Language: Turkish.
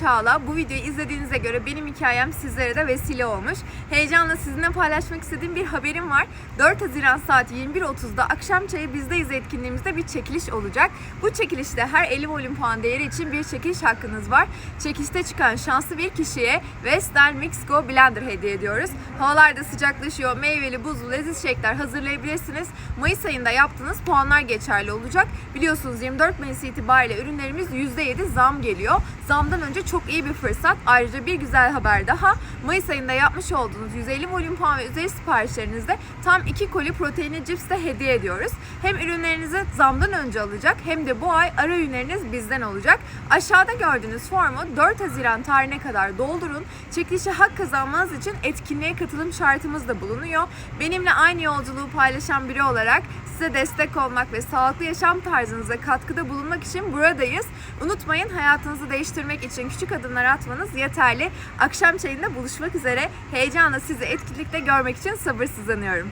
Çağla. Bu videoyu izlediğinize göre benim hikayem sizlere de vesile olmuş. Heyecanla sizinle paylaşmak istediğim bir haberim var. 4 Haziran saat 21.30'da akşam çayı bizdeyiz etkinliğimizde bir çekiliş olacak. Bu çekilişte her 50 volüm puan değeri için bir çekiliş hakkınız var. Çekilişte çıkan şanslı bir kişiye Western Mix Go Blender hediye ediyoruz. Havalar da sıcaklaşıyor. Meyveli, buzlu, leziz shakler hazırlayabilirsiniz. Mayıs ayında yaptığınız puanlar geçerli olacak. Biliyorsunuz 24 Mayıs itibariyle ürünlerimiz %7 zam geliyor. Zamdan önce çok iyi bir fırsat. Ayrıca bir güzel haber daha. Mayıs ayında yapmış olduğunuz 150 volüm puan ve üzeri siparişlerinizde tam 2 koli proteinli cips de hediye ediyoruz. Hem ürünlerinizi zamdan önce alacak hem de bu ay ara ürünleriniz bizden olacak. Aşağıda gördüğünüz formu 4 Haziran tarihine kadar doldurun. Çekilişe hak kazanmanız için etkinliğe katılım şartımız da bulunuyor. Benimle aynı yolculuğu paylaşan biri olarak size destek olmak ve sağlıklı yaşam tarzınıza katkıda bulunmak için buradayız. Unutmayın hayatınızı değiştirmek için küçük adımlar atmanız yeterli. Akşam çayında buluşmak üzere. Heyecanla sizi etkinlikte görmek için sabırsızlanıyorum.